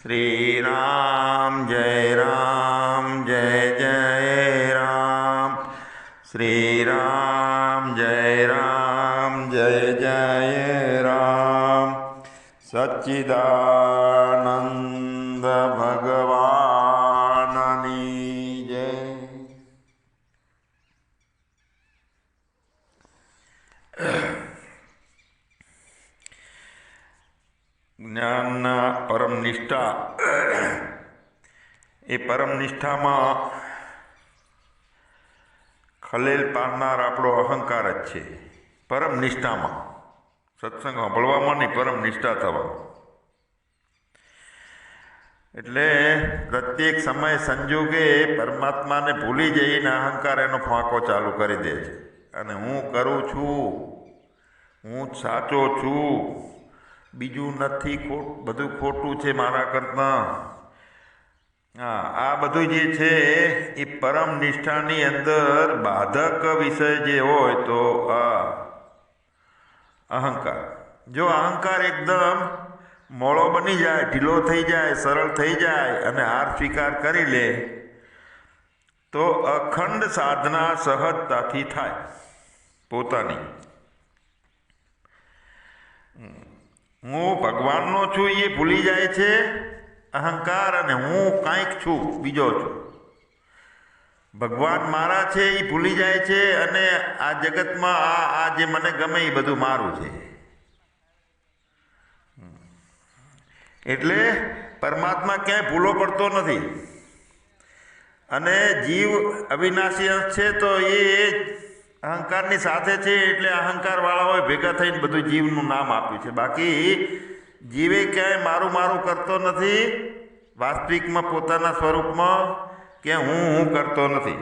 શ્રી રામ જય રામ જય જય રામ શ્રી રામ જય રામ જય જય રામ સચ્ચિદાનંદ ભગવાનની જય જ્ઞાનના પરમ નિષ્ઠા એ પરમ નિષ્ઠામાં ખલેલ પાડનાર આપણો અહંકાર જ છે. પરમ નિષ્ઠામાં. સત્સંગ સાંભળવામાં નહીં પરમ નિષ્ઠા થવા. એટલે પ્રત્યેક સમય સંજોગે પરમાત્માને ભૂલી જઈને અહંકાર એનો ફાંકો ચાલુ કરી દે છે. અને હું કરું છું. હું સાચો છું. બીજું નથી ખોટ, બધું ખોટું છે મારા કરતાં. હા, આ બધું જે છે, એ પરમ નિષ્ઠાની અંદર બાધક વિષય જે હોય તો આ અહંકાર. જો અહંકાર એકદમ મોળો બની જાય, ઢીલો થઈ જાય, સરળ થઈ જાય અને હાર સ્વીકાર કરી લે, તો અખંડ સાધના સહજતાથી થાય પોતાની. હું ભગવાનનો છું, એ ભૂલી જાય છે. અહંકાર અને હું કાંઈક છું, બીજો છું. ભગવાન મારા છે એ ભૂલી જાય છે અને આ જગતમાં આ આ જે મને ગમે એ બધું મારું છે. એટલે પરમાત્મા ક્યાંય ભૂલો પડતો નથી. અને જીવ અવિનાશી અંશ છે તો એ અહંકારની સાથે છે એટલે અહંકારવાળાઓએ ભેગા થઈને બધું જીવનું નામ આપ્યું છે. બાકી જીવે ક્યાંય મારું મારું કરતો નથી, વાસ્તવિકમાં પોતાના સ્વરૂપમાં કે હું હું કરતો નથી.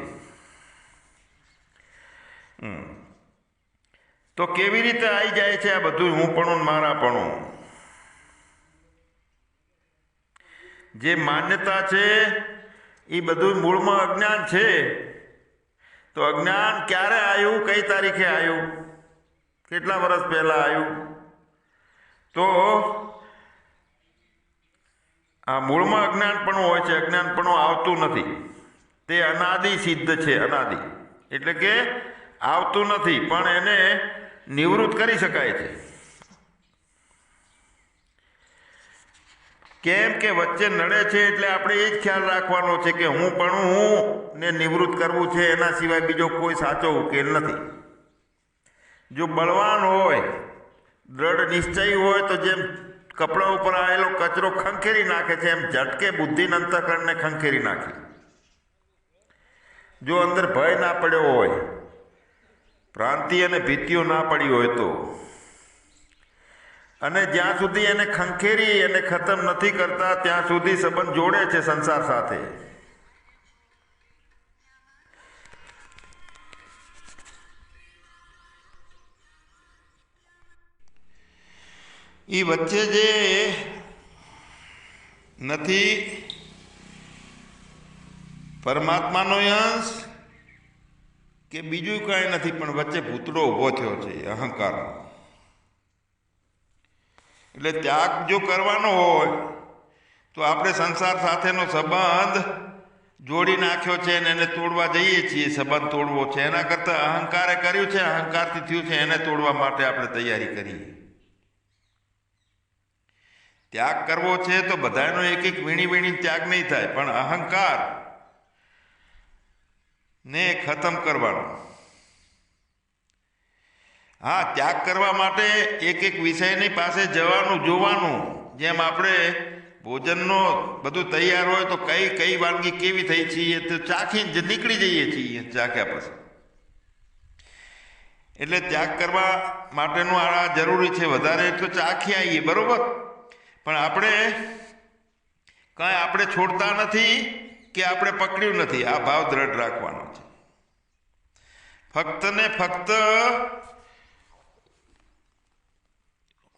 તો કેવી રીતે આવી જાય છે આ બધું હું પણ મારા પણ જે માન્યતા છે એ બધું મૂળમાં અજ્ઞાન છે. તો અજ્ઞાન ક્યારે આવ્યું કઈ તારીખે આવ્યું કેટલા વર્ષ પહેલાં આવ્યું તો આ મૂળમાં અજ્ઞાનપણું હોય છે, અજ્ઞાનપણું આવતું નથી. તે અનાદિ સિદ્ધ છે, અનાદિ. એટલે કે આવતું નથી, પણ એને નિવૃત્ત કરી શકાય છે. કેમ કે વચ્ચે નડે છે એટલે આપણે એ જ ખ્યાલ રાખવાનો છે કે હું પણ હું ને નિવૃત્ત કરવું છે, એના સિવાય બીજો કોઈ સાચો ઉકેલ નથી. જો બળવાન હોય, દ્રઢ નિશ્ચય હોય તો જેમ કપડા ઉપર આવેલો કચરો ખંખેરી નાખે છે, એમ ઝટકે બુદ્ધિન અંતકરણને ખંખેરી નાખી. જો અંદર ભય ના પડ્યો હોય, ભ્રાંતિ અને ભીતિઓ ના પડી હોય તો. અને જ્યાં સુધી એને ખંખેરી એને ખતમ નથી કરતા, ત્યાં સુધી સંબંધ જોડે છે સંસાર સાથે. એ વચ્ચે જે નથી, પરમાત્માનો અંશ કે બીજું કાંઈ નથી, પણ વચ્ચે ભૂતળો ઊભો થયો છે અહંકારનો. એટલે ત્યાગ જો કરવાનો હોય, તો આપણે સંસાર સાથેનો સંબંધ જોડી નાખ્યો છે અને એને તોડવા જઈએ છીએ. સંબંધ તોડવો છે. એના કરતાં અહંકારે કર્યું છે, અહંકારથી થયું છે, એને તોડવા માટે આપણે તૈયારી કરીએ. ત્યાગ કરવો છે તો બધાનો એક એક વીણી વીણી ત્યાગ નહીં થાય, પણ અહંકાર ને ખતમ કરવાનો. હા, ત્યાગ કરવા માટે એક એક વિષયની પાસે જવાનું, જોવાનું, જેમ આપણે ભોજનનો બધું તૈયાર હોય તો કઈ કઈ વાનગી કેવી થઈ છે તો ચાખી જ નીકળી જઈએ છીએ ચાખ્યા પછી. એટલે ત્યાગ કરવા માટેનું આ જરૂરી છે વધારે તો ચાખી આવીએ, બરોબર? પણ આપણે કાંઈ આપણે છોડતા નથી કે આપણે પકડ્યું નથી. આ ભાવ દ્રઢ રાખવાનો છે. ફક્ત ને ફક્ત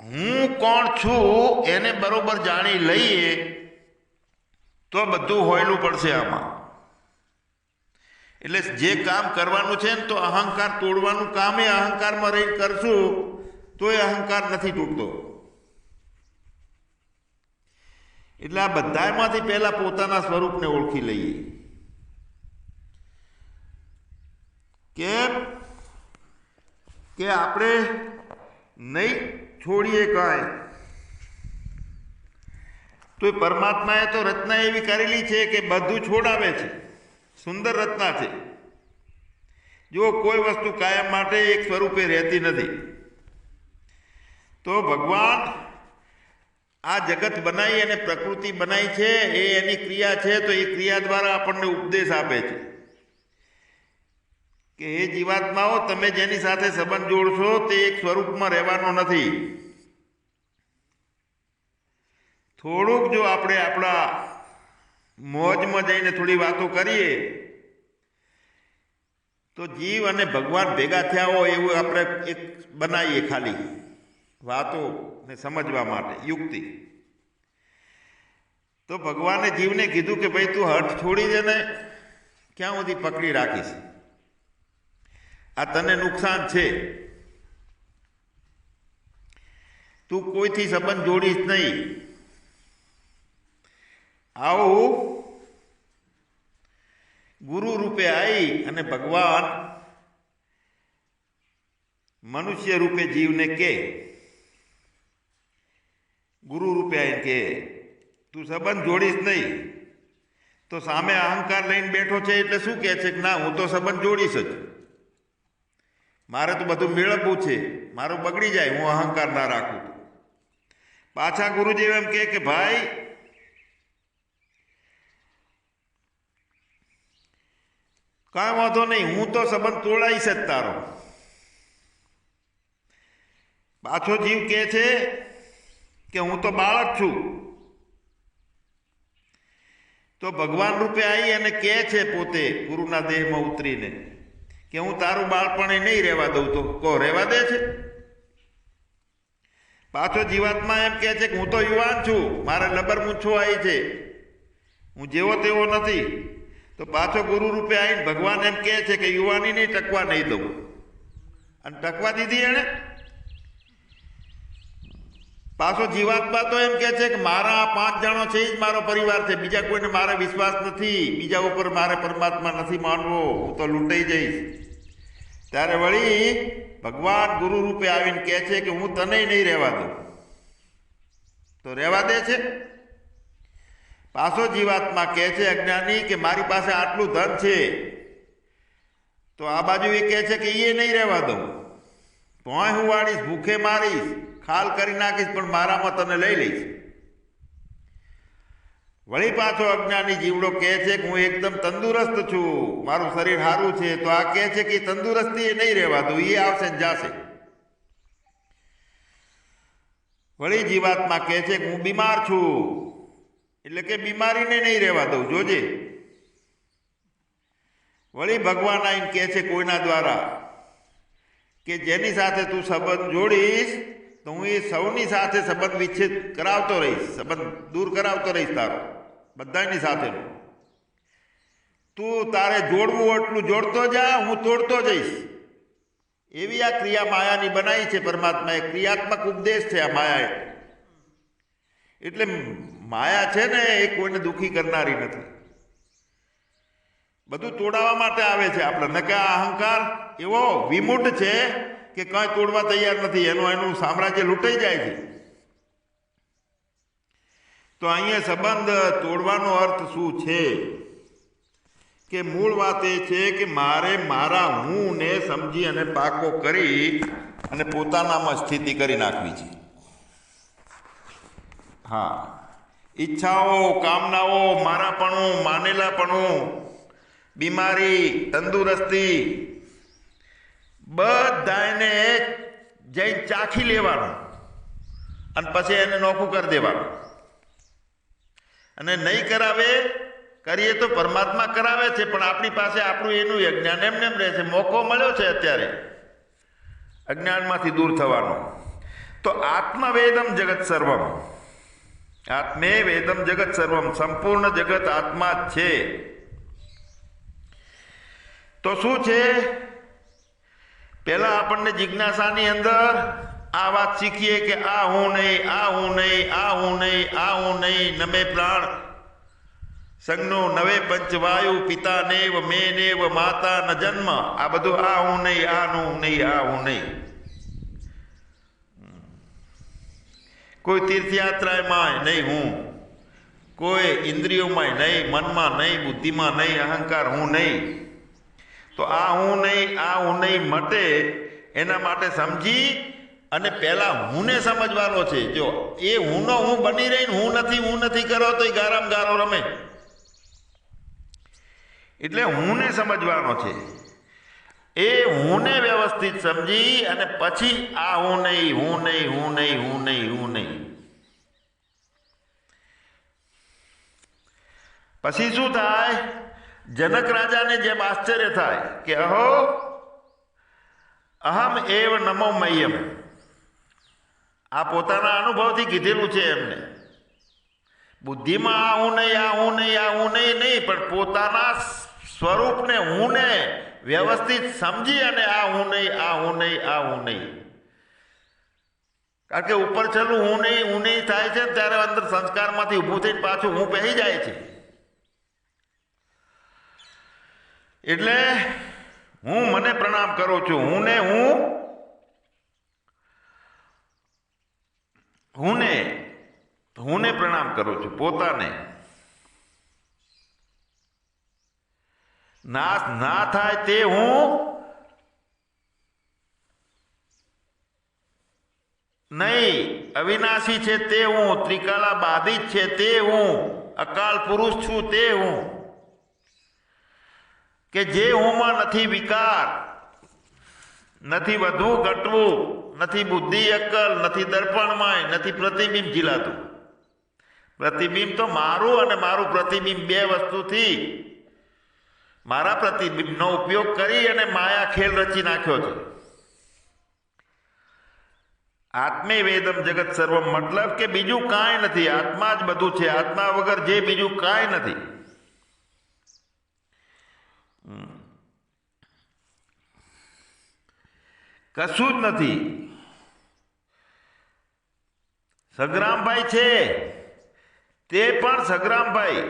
હું કોણ છું એને બરોબર જાણી લઈએ તો બધું હોયલું પડશે આમાં. એટલે જે કામ કરવાનું છે ને તો અહંકાર તોડવાનું કામ એ અહંકારમાં રહી કરશું તો એ અહંકાર નથી તૂટતો. એટલે આ બધામાંથી પહેલા પોતાના સ્વરૂપને ઓળખી લઈએ. કેમ કે આપણે નહીં છોડીએ કાંઈ. તો એ પરમાત્માએ તો રચના એવી કરેલી છે કે બધું છોડાવે છે. સુંદર રચના છે. જો કોઈ વસ્તુ કાયમ માટે એક સ્વરૂપે રહેતી નથી, તો ભગવાન આ જગત બનાવી અને પ્રકૃતિ બનાવી છે, એ એની ક્રિયા છે, તો એ ક્રિયા દ્વારા આપણને ઉપદેશ આપે છે. કે એ જીવાત્માઓ, તમે જેની સાથે સંબંધ જોડશો, તે એક સ્વરૂપમાં રહેવાનો નથી. થોડુંક જો આપણે આપણા મોજમાં જઈને થોડી વાતો કરીએ, તો જીવ અને ભગવાન ભેગા થયા હોય એવું આપણે એક બનાવીએ ખાલી વાતો. ને સમજવા માટે, યુક્તિ. તો ભગવાને જીવને કીધું કે ભાઈ તું હઠ છોડી દે ને, ક્યાં સુધી પકડી રાખીશ? આ તને નુકસાન છે. તું કોઈથી સંબંધ જોડીશ નહીં. આવું ગુરુ રૂપે આવી અને ભગવાન મનુષ્ય રૂપે જીવને કે. ગુરુ રૂપે આવીને કે, તું સંબંધ જોડીશ નહીં. તો સામે અહંકાર લઈને બેઠો છે એટલે શું કહે છે કે, ના, હું તો સંબંધ જોડીશ જ. મારે તો બધું મેળવવું છે. મારું બગડી જાય, હું અહંકાર ના રાખું પાછા ગુરુજી એમ કે, ભાઈ, કાંઈ વાંધો નહીં, હું તો સંબંધ તોડાઈશ જ તારો. પાછો જીવ કહે છે કે હું તો બાળક છું. તો ભગવાન રૂપે આવી અને કહે છે પોતે, ગુરુના દેહમાં ઉતરીને, કે હું તારું બાળપણ નહીં રહેવા દઉં તો કો રહેવા દે છે? પાછો જીવાત્મા એમ કહે છે કે હું તો યુવાન છું, મારે લબર મૂછો આવી છે. હું જેવો તેવો નથી. તો પાછો ગુરુ રૂપે આવીને ભગવાન એમ કહે છે કે યુવાની નહીં ટકવા નહીં દઉં. અને ટકવા દીધી એણે? પાછો જીવાત્મા તો એમ કહે છે કે મારા આ પાંચ જણો છે જ મારો પરિવાર છે. બીજા કોઈને મારે વિશ્વાસ નથી. બીજા ઉપર મારે પરમાત્મા નથી માનવો. હું તો લૂંટાઈ જઈશ. ત્યારે વળી ભગવાન ગુરુ રૂપે આવીને કહે છે કે હું તને નહીં રહેવા દઉં. તો રહેવા દે છે. પાછો જીવાત્મા કહે છે, અજ્ઞાની, કે મારી પાસે આટલું ધન છે, તો આ બાજુ એ કહે છે કે એ નહીં રહેવા દઉં. ભોંય હું વાળીશ, ભૂખે મારીશ. ખાલ કરી નાખીશ, પણ મારામાં તને લઈ લઈશ. વળી પાછો અજ્ઞાની જીવડો કહે છે કે હું એકદમ તંદુરસ્ત છું, મારું શરીર સારું છે. તો આ કહે છે કે તંદુરસ્તી એ નહીં રહેવા દઉં, એ આવશે ને જાશે. વળી જીવાત્મા કહે છે કે હું બીમાર છું, એટલે કે બીમારીને નહીં રહેવા દઉં, જોજે. વળી ભગવાન આવીને કહે છે કોઈના દ્વારા કે જેની સાથે તું સંબંધ જોડીશ તો હું એ સૌની સાથે સંબંધ વિચ્છેદ કરાવતો રહીશ, સંબંધ દૂર કરાવતો રહીશ તારો, બધાની સાથેનો. તું તારે જોડવું એટલું જોડતો જા, હું તોડતો જઈશ. એવી આ ક્રિયા માયાની બનાવી છે પરમાત્માએ, ક્રિયાત્મક ઉપદેશ છે આ માયાએ. એટલે માયા છે ને એ કોઈને દુઃખી કરનારી નથી. બધું તોડાવવા માટે આવે છે આપણે. નકા અહંકાર એવો વિમૂઢ છે કે કાંઈ તોડવા તૈયાર નથી. એનું એનું સામ્રાજ્ય લૂંટાઈ જાય છે. તો અહીંયા સંબંધ તોડવાનો અર્થ શું છે? કે મૂળ વાત એ છે કે મારે મારા હુંને સમજી અને પાકો કરી અને પોતાનામાં સ્થિતિ કરી નાખવી છે. હા. ઈચ્છાઓ, કામનાઓ, મારાપણું, માનેલાપણું, બીમારી, તંદુરસ્તી બધાને જઈ ચાખી લેવાનું અને પછી એને નોખું કરી દેવાનું. અને નહીં કરાવે, કરીએ તો પરમાત્મા કરાવે છે, પણ આપણી પાસે આપણું એનું અજ્ઞાન એમને એમ રહે છે. મોકો મળ્યો છે અત્યારે અજ્ઞાનમાંથી દૂર થવાનો. તો આત્મવેદમ જગત સર્વમ. આત્મે વેદમ જગત સર્વમ. સંપૂર્ણ જગત આત્મા છે. તો શું છે? પહેલા આપણને જિજ્ઞાસાની અંદર આ વાત શીખીએ કે આ હું નહીં, આ હું નહીં, આ હું નહીં, આ હું નહીં, નમે પ્રાણ. સંગનો નવે પંચવાયુ પિતા નેવ, મે નેવ, માતા ન જન્મ. આ બધું આ હું નહીં, આ નું નહીં, આ હું નહીં. કોઈ તીર્થયાત્રામાં નહીં હું. કોઈ ઇન્દ્રિયોમાં નહીં, મનમાં નહીં, બુદ્ધિમાં નહીં, અહંકાર હું નહીં. તો આ હું નહીં, આ હું નહીં મટે એના માટે સમજી અને પહેલાં હુંને સમજવાનો છે. જો એ હુંનો હું બની રહીને હું નથી હું નથી કરો તો એ ગારામ ગારો રમે. એટલે હુંને સમજવાનો છે. એ હુંને વ્યવસ્થિત સમજી અને પછી આ હું નહીં હું નહીં હું નહીં હું નહીં હું નહીં. પછી શું થાય? જનક રાજાને જેમ આશ્ચર્ય થાય કે અહો, અહમ એવ નમો મયમ. આ પોતાના અનુભવથી કીધેલું છે એમને. બુદ્ધિમાં આ હું નહીં આ હું નહીં આ હું નહીં નહીં, પણ પોતાના સ્વરૂપને હું ને વ્યવસ્થિત સમજી અને આ હું નહીં આ હું નહીં આ હું નહીં. કારણ કે ઉપર છેલ્લું હું નહીં હું નહીં થાય છે ત્યારે અંદર સંસ્કારમાંથી ઊભું થઈને પાછું હું પહેરી જાય છે. એટલે હું મને પ્રણામ કરું છું. હું ને હું હું ને હું ને પ્રણામ કરું છું. પોતાને નાશ ના થાય તે હું નહીં. અવિનાશી છે તે હું. ત્રિકાલા બાધિત છે તે હું. અકાલ પુરુષ છું તે હું. કે જે હુંમાં નથી વિકાર, નથી વધુ ઘટવું, નથી બુદ્ધિ અક્કલ, નથી દર્પણમય, નથી પ્રતિબિંબ ઝીલાતું. પ્રતિબિંબ તો મારું અને મારું પ્રતિબિંબ બે વસ્તુથી મારા પ્રતિબિંબનો ઉપયોગ કરી અને માયા ખેલ રચી નાખ્યો છે. આત્મે વેદમ જગત સર્વમ મતલબ કે બીજું કાંઈ નથી. આત્મા જ બધું છે. આત્મા વગર જે બીજું કાંઈ નથી. કશું જ નથી. સગ્રામભાઈ છે. તે પણ સગ્રામભાઈ.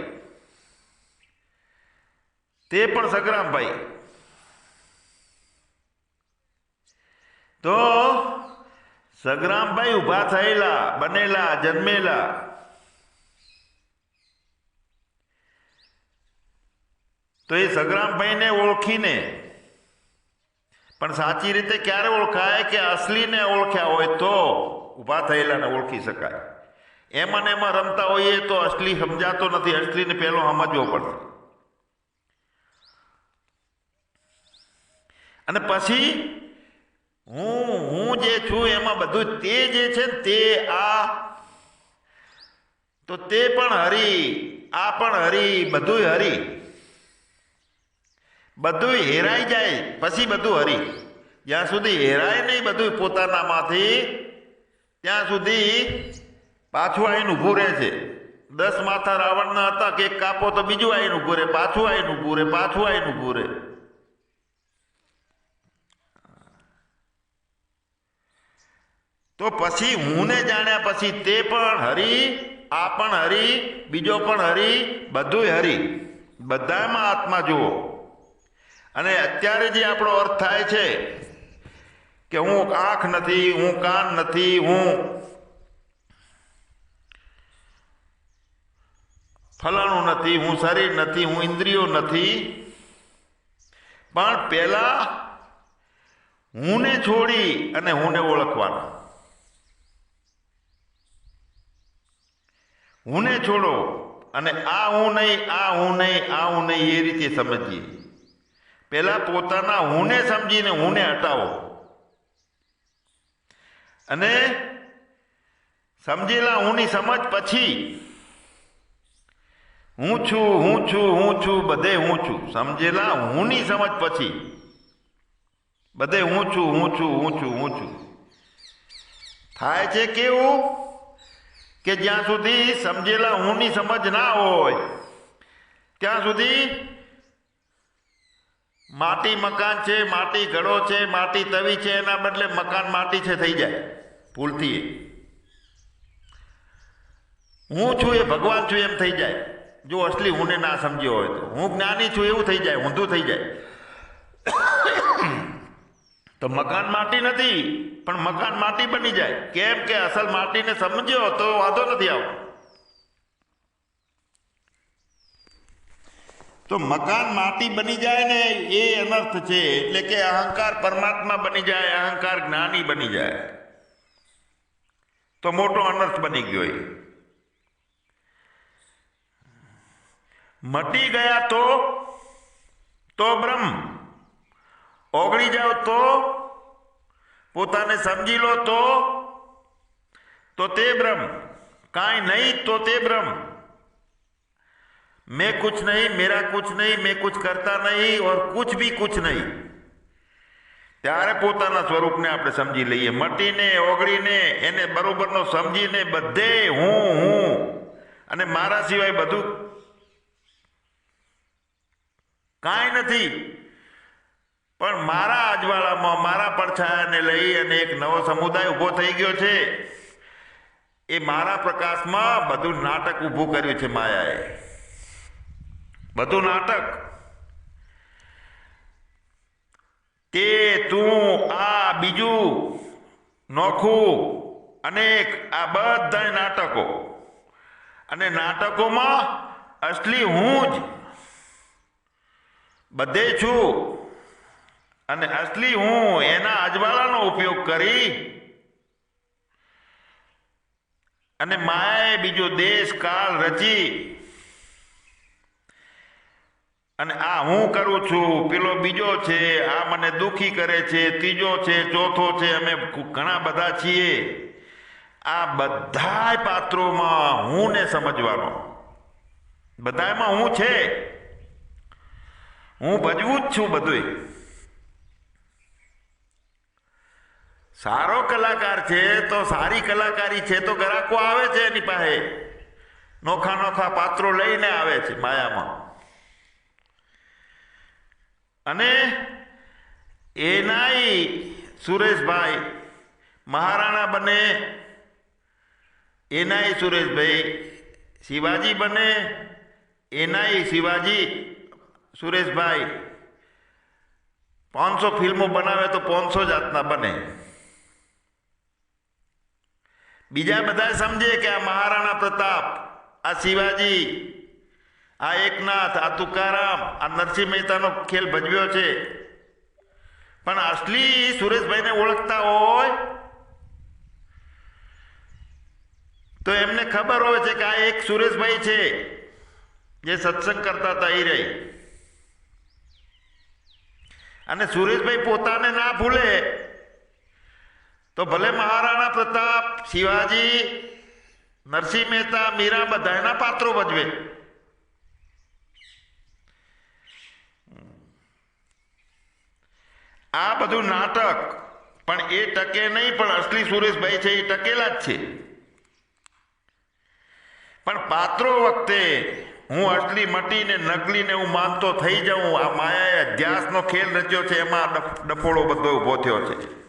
તે પણ સગ્રામભાઈ. તો સગ્રામભાઈ ઊભા થયેલા, બનેલા, જન્મેલા. તો એ સગ્રામભાઈને ઓળખીને પણ સાચી રીતે ક્યારે ઓળખાય કે અસલીને ઓળખ્યા હોય તો ઊભા થયેલાને ઓળખી શકાય. એમાં ને એમાં રમતા હોઈએ તો અસલી સમજાતો નથી, અસલીને પહેલો સમજવો પડશે. અને પછી હું હું જે છું એમાં બધું તે જે છે તે આ, તો તે પણ હરી, આ પણ હરી બધું હરી. બધું હેરાઈ જાય. પછી બધું હરી. જ્યાં સુધી હેરાય નહીં, બધું પોતાનામાંથી ત્યાં સુધી પાછું આવીને ઊભું રહે છે. દસ માથા રાવણના હતા કે એક કાપો તો બીજું આવીને ઊભું રહે, પાછું આવીને ઊભું રહે, પાછું આવીને ઊભું રહે. તો પછી હુંને જાણ્યા પછી તે પણ હરી, આ પણ હરી, બીજો પણ હરી, બધુંય હરી. બધામાં આત્મા જુઓ. અને અત્યારે જે આપણો અર્થ થાય છે કે હું આંખ નથી, હું કાન નથી, હું ફલાણું નથી, હું શરીર નથી, હું ઇન્દ્રિયો નથી. પણ પહેલાં હુંને છોડી અને હુંને ઓળખવાનો. હુંને છોડો અને આ હું નહીં, આ હું નહીં, આ હું નહીં, એ રીતે સમજીએ. પહેલા પોતાના હુંને સમજીને હુંને હટાવો. અને સમજેલા હુંની સમજ પછી હું છું હું છું હું છું, બધે હું છું. સમજેલા હુંની સમજ પછી બધે હું છું હું છું હું છું હું છું. થાય છે કેવું? કે જ્યાં સુધી સમજેલા હુંની સમજ ના હોય, ત્યાં સુધી માટી મકાન છે, માટી ઘડો છે, માટી તવી છે, એના બદલે મકાન માટી છે, થઈ જાય. ભૂલથી. હું છું એ ભગવાન છું, એમ થઈ જાય. જો અસલી હુંને ના સમજ્યો હોય તો. હું જ્ઞાની છું, એવું થઈ જાય, ઊંધું થઈ જાય. તો મકાન માટી નથી, પણ મકાન માટી બની જાય. કેમ કે અસલ માટીને સમજ્યો તો વાંધો નથી આવતો. તો મકાન માટી બની જાય ને એ અનર્થ છે એટલે કે અહંકાર પરમાત્મા બની જાય, અહંકાર જ્ઞાની બની જાય. તો મોટો અનર્થ બની ગયો એ. મટી ગયા તો તો બ્રહ્મ. ઓગળી જાઓ તો, પોતાને સમજી લો તો તો તે બ્રહ્મ. કાંઈ નહીં તો તે બ્રહ્મ. मैं कुछ नहीं मेरा कुछ नहीं मैं कुछ करता नहीं और कुछ भी कुछ નહીં ત્યારે પોતાના સ્વરૂપને આપણે સમજી લઈએ મટીને ઓગળીને એને બરોબરનો સમજીને બધે હું હું અને મારા સિવાય બધું કાંઈ નથી પણ મારા અજવાળામાં મારા પડછાયાને લઈ અને એક નવો સમુદાય ઊભો થઈ ગયો છે એ મારા પ્રકાશમાં બધું નાટક ઊભું કર્યું છે માયાએ બધું નાટક. તે તું આ બીજું નોખું અનેક આ બધા નાટકો. અને નાટકોમાં અસલી હું જ બધે છું. અને અસલી હું એના અજવાળાનો ઉપયોગ કરી અને માએ બીજો દેશ કાળ રચી અને આ હું કરું છું? પેલો બીજો છે, આ મને દુઃખી કરે છે, ત્રીજો છે, ચોથો છે, અમે ઘણા બધા છીએ. આ બધાય પાત્રોમાં હું ને સમજવાનો. બધામાં હું છે. હું ભજવું જ છું બધું સારો કલાકાર છે તો સારી કલાકારી છે તો ગ્રાહકો આવે છે એની પાસે. નોખા નોખા પાત્રો લઈને આવે છે માયામાં. અને એનાય સુરેશભાઈ, મહારાણા બને એનાય સુરેશભાઈ, શિવાજી બને એનાય શિવાજી, સુરેશભાઈ. પાંચસો ફિલ્મો બનાવે તો પાંચસો જાતના બને. બીજા બધા સમજે કે આ મહારાણા પ્રતાપ, આ શિવાજી આ એકનાથ, આ તુકારામ, આ નરસિંહ મહેતાનો ખેલ ભજવ્યો છે. પણ અસલી સુરેશભાઈને ઓળખતા હોય તો એમને ખબર હોય છે કે આ એક સુરેશભાઈ છે, જે સત્સંગ કરતા હતા એ રહી. અને સુરેશભાઈ પોતાને ના ભૂલે તો ભલે મહારાણા પ્રતાપ, શિવાજી, નરસિંહ મહેતા, મીરા બધા એના પાત્રો ભજવે. આ બધું નાટક. પણ એ ટકે નહીં, પણ અસલી સુરેશભાઈ છે, એ ટકેલા જ છે. પણ પાત્રો વખતે હું અસલી મટીને નકલીને હું માનતો થઈ જાઉં. આ માયાએ અધ્યાસનો ખેલ રચ્યો છે, એમાં ડફોડો બધો ઊભો થયો છે.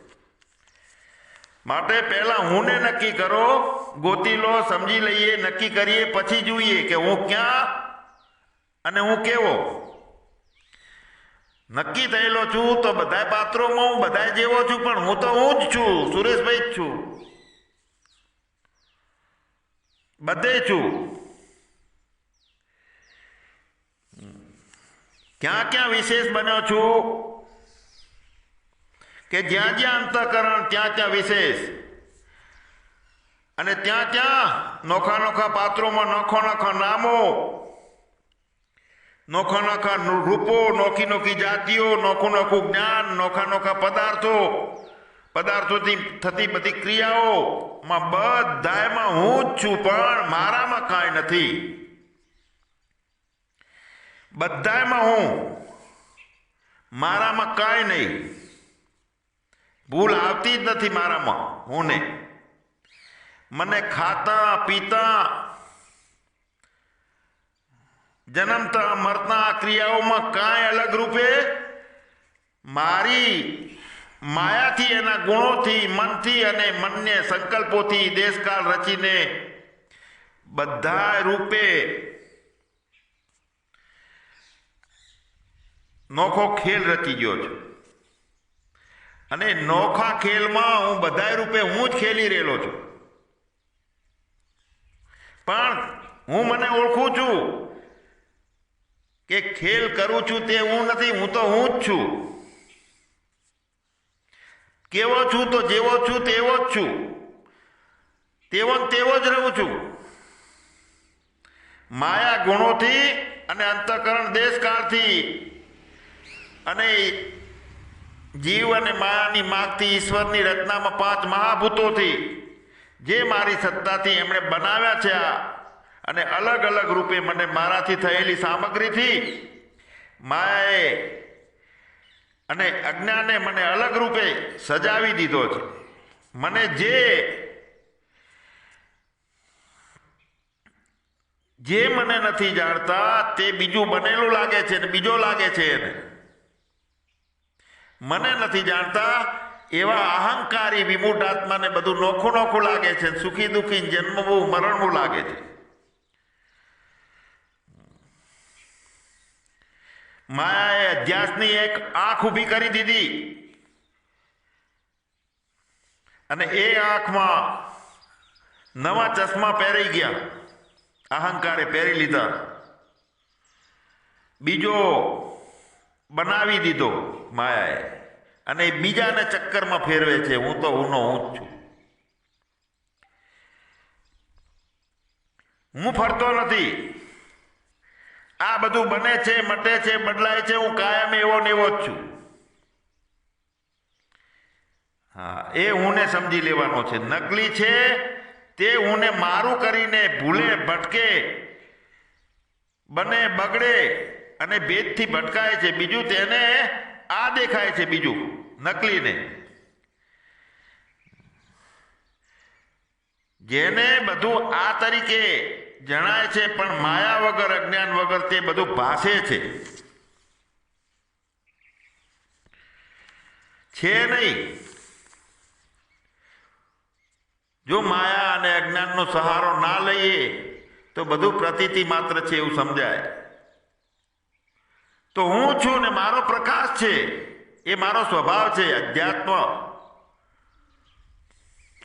માટે પહેલાં હુંને નક્કી કરો, ગોતી લો, સમજી લઈએ, નક્કી કરીએ, પછી જોઈએ કે હું ક્યાં અને હું કેવો. નક્કી થયેલો છું તો બધા પાત્રોમાં હું બધા જેવો છું, પણ હું તો હું જ છું, સુરેશભાઈ જ છું. બધે છું. ક્યાં ક્યાં વિશેષ બન્યો છું? કે જ્યાં જ્યાં અંતઃકરણ, ત્યાં ત્યાં વિશેષ. અને ત્યાં ત્યાં નોખા નોખા પાત્રોમાં નોખો નોખા નામો. નોખા નોખા રૂપો, નોખી નોખી જાતિઓ, નોખું નોખું જ્ઞાન, નોખા નોખા પદાર્થો. પદાર્થોથી થતી બધી ક્રિયાઓમાં બધામાં હું જ છું, પણ મારામાં કાંઈ નથી. બધામાં હું. મારામાં કાંઈ નહીં. ભૂલ આવતી જ નથી મારામાં, હું ને મને ખાતા, પીતા જન્મતા મરતા આ ક્રિયાઓમાં કાંઈ અલગ રૂપે મારી માયાથી એના ગુણોથી, મનથી અને મનને સંકલ્પોથી દેશકાળ રચીને બધા રૂપે નોખો ખેલ રચી ગયો છું. અને નોખા ખેલમાં હું બધા રૂપે હું જ ખેલી રહેલો છું. પણ હું મને ઓળખું છું. કે ખેલ કરું છું તે હું નથી, હું તો હું જ છું. કેવો છું તો જેવો છું તેવો જ છું. તેવો તેવો જ રહું છું. માયા ગુણોથી અને અંતઃકરણ દેશકાળથી અને જીવ અને માયાની માગથી ઈશ્વરની રચનામાં પાંચ મહાભૂતોથી જે મારી સત્તાથી એમણે બનાવ્યા છે આ અને અલગ અલગ રૂપે મને મારાથી થયેલી સામગ્રીથી માયાએ અને અજ્ઞાને મને અલગ રૂપે સજાવી દીધો છે. મને જે જે મને નથી જાણતા તે બીજું બનેલું લાગે છે ને બીજો લાગે છે એને. મને નથી જાણતા એવા અહંકારી વિમૂઢ આત્માને બધું નોખું નોખું લાગે છે સુખી દુઃખી જન્મવું, મરણવું લાગે છે. માયાએ અધ્યાસની એક આંખ ઊભી કરી દીધી. અને એ આંખમાં નવા ચશ્મા પહેરી ગયા. અહંકારે પહેરી લીધા. બીજો બનાવી દીધો માયાએ. અને બીજાને ચક્કરમાં ફેરવે છે. હું તો હુંનો હું જ છું. હું ફરતો નથી. આ બધું બને છે, મટે છે, બદલાય છે, હું કાયમ એવો ને એવો જ છું. હા, એ હુંને સમજી લેવાનો છે. નકલી છે, તે હુંને મારું કરીને ભૂલે, ભટકે, બને, બગડે અને ભેદથી ભટકાય છે. બીજું તેને આ દેખાય છે બીજું, નકલીને. જેને બધું આ તરીકે જણાય છે, પણ માયા વગર, અજ્ઞાન વગર તે બધું ભાષે છે. છે નહીં. જો માયા અને અજ્ઞાનનો સહારો ના લઈએ, તો બધું પ્રતીતિ માત્ર છે એવું સમજાય. તો હું છું ને મારો પ્રકાશ છે, એ મારો સ્વભાવ છે, અધ્યાત્મ.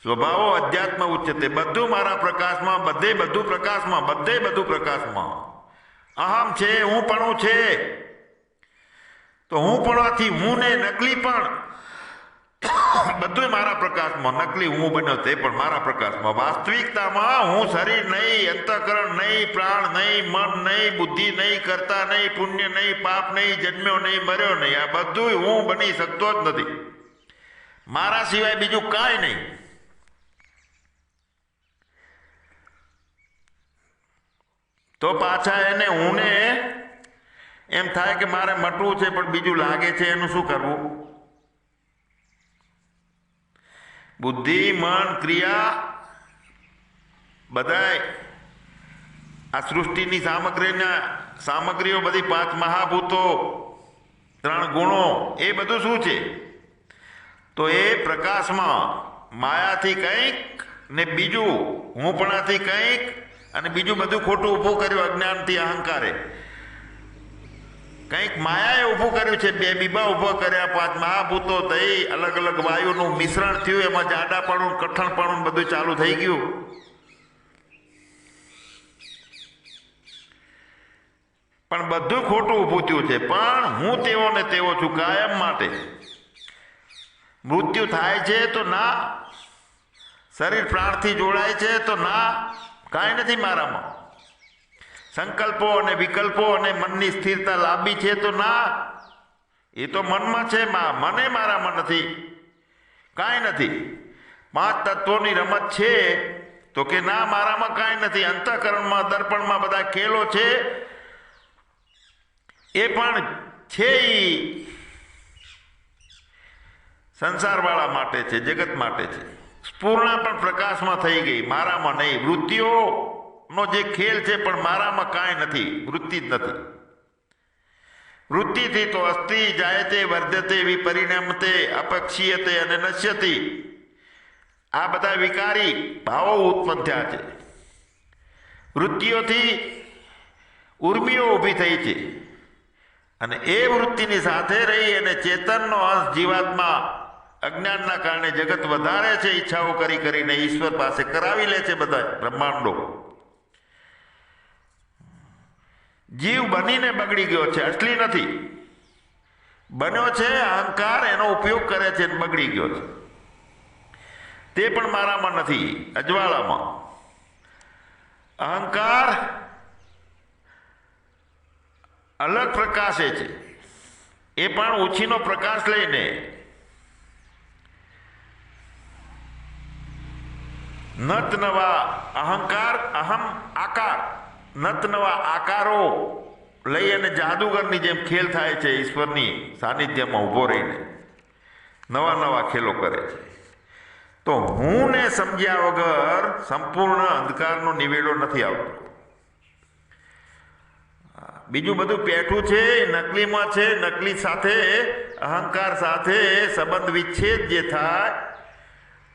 સ્વભાવો અધ્યાત્મ ઉચ્ચતે. બધું મારા પ્રકાશમાં, બધે બધું પ્રકાશમાં, બધે બધું પ્રકાશમાં. અહમ છે, હું પણ છે. તો હું પણવાથી હું ને નકલી પણ. બધું મારા પ્રકાશમાં, નકલી હું બન્યો તે પણ મારા પ્રકાશમાં. વાસ્તવિકતામાં હું શરીર નહીં, અંતઃકરણ નહીં, પ્રાણ નહીં, મન નહીં, બુદ્ધિ નહીં, કરતા નહીં, પુણ્ય નહીં, પાપ નહીં, જન્મ્યો નહીં, મર્યો નહીં. આ બધું હું બની શકતો જ નથી. મારા સિવાય બીજું કાંઈ નહીં. તો પાછા એને ઊને, એમ થાય કે મારે મટવું છે, પણ બીજું લાગે છે, એનું શું કરવું? બુદ્ધિ, મન, ક્રિયા, બધાય. આ સૃષ્ટિની સામગ્રીના સામગ્રીઓ બધી પાંચ મહાભૂતો, ત્રણ ગુણો, એ બધું શું છે? તો એ પ્રકાશમાં માયાથી કંઈક ને બીજું હુંપણાથી કંઈક અને બીજું બધું ખોટું ઊભું કર્યું અજ્ઞાનથી અહંકારે. કંઈક માયાએ ઊભું કર્યું છે, બે બીબા ઊભો કર્યા, પાંચ મહાભૂતો થઈ, અલગ અલગ વાયુનું મિશ્રણ થયું, એમાં જાડાપણું, કઠણપણું બધું ચાલુ થઈ ગયું. પણ બધું ખોટું ઊભું થયું છે, પણ હું તેવો ને તેવો છું કાયમ માટે. મૃત્યુ થાય છે તો ના, શરીર પ્રાણથી જોડાય છે તો ના કાંઈ નથી મારામાં. સંકલ્પો અને વિકલ્પો અને મનની સ્થિરતા લાંબી છે તો ના. એ તો મનમાં છે મા. મને મારામાં નથી. કાંઈ નથી. પાંચ તત્વોની રમત છે તો કે ના, મારામાં કાંઈ નથી. અંતઃકરણમાં, દર્પણમાં બધા ખેલો છે. એ પણ છે સંસારવાળા માટે છે, જગત માટે છે. સ્ફૂર્ણા પણ પ્રકાશમાં થઈ ગઈ. મારામાં નહીં. વૃત્તિઓનો જે ખેલ છે, પણ મારામાં કાંઈ નથી. વૃત્તિ જ નથી. વૃત્તિથી તો અસ્થિ જાયતે, વર્ધતે, વિપરિણામતે, અપક્ષીયતે અને નશ્યતી. આ બધા વિકારી ભાવો ઉત્પન્ન થયા છે. વૃત્તિઓથી ઉર્મિઓ ઊભી થઈ છે. અને એ વૃત્તિની સાથે રહી અને ચેતનનો અંશ જીવાત્મા અજ્ઞાનના કારણે જગત વધારે છે ઈચ્છાઓ કરી કરીને ઈશ્વર પાસે કરાવી લે છે બધા બ્રહ્માંડો. જીવ બનીને બગડી ગયો છે, અસલી નથી. બન્યો છે, અહંકાર એનો ઉપયોગ કરે છે બગડી ગયો છે. તે પણ મારામાં નથી, અજવાળામાં. અહંકાર અલગ પ્રકાશે છે. એ પણ ઓછીનો પ્રકાશ લઈને નત નવા અહંકાર અહમ આકાર નત નવા આકારો લઈ અને જાદુગરની જેમ ખેલ થાય છે ઈશ્વરની સાનિધ્યમાં ઊભો રહીને. નવા નવા ખેલો કરે છે. તો હું ને સમજ્યા વગર સંપૂર્ણ અંધકારનો નિવેડો નથી આવતો. બીજું બધું પેઠું છે, નકલીમાં છે, નકલી સાથે, અહંકાર સાથે સંબંધ વિચ્છેદ જે થાય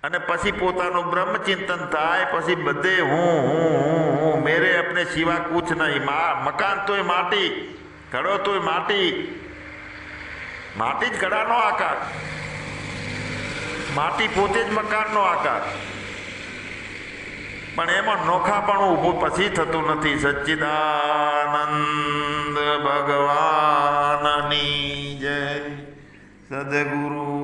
અને પછી પોતાનું બ્રહ્મચિંતન થાય, પછી બધે હું હું હું હું, મેરે અપને સિવા કુછ નહીં. મકાન તોય માટી, ઘડો તોય માટી. માટી જ ઘડાનો આકાર. માટી પોતે જ મકાનનો આકાર. પણ એમાં નોખાપણું ઊભું પછી થતું નથી. સચ્ચિદાનંદ ભગવાનની જય. સદગુરુ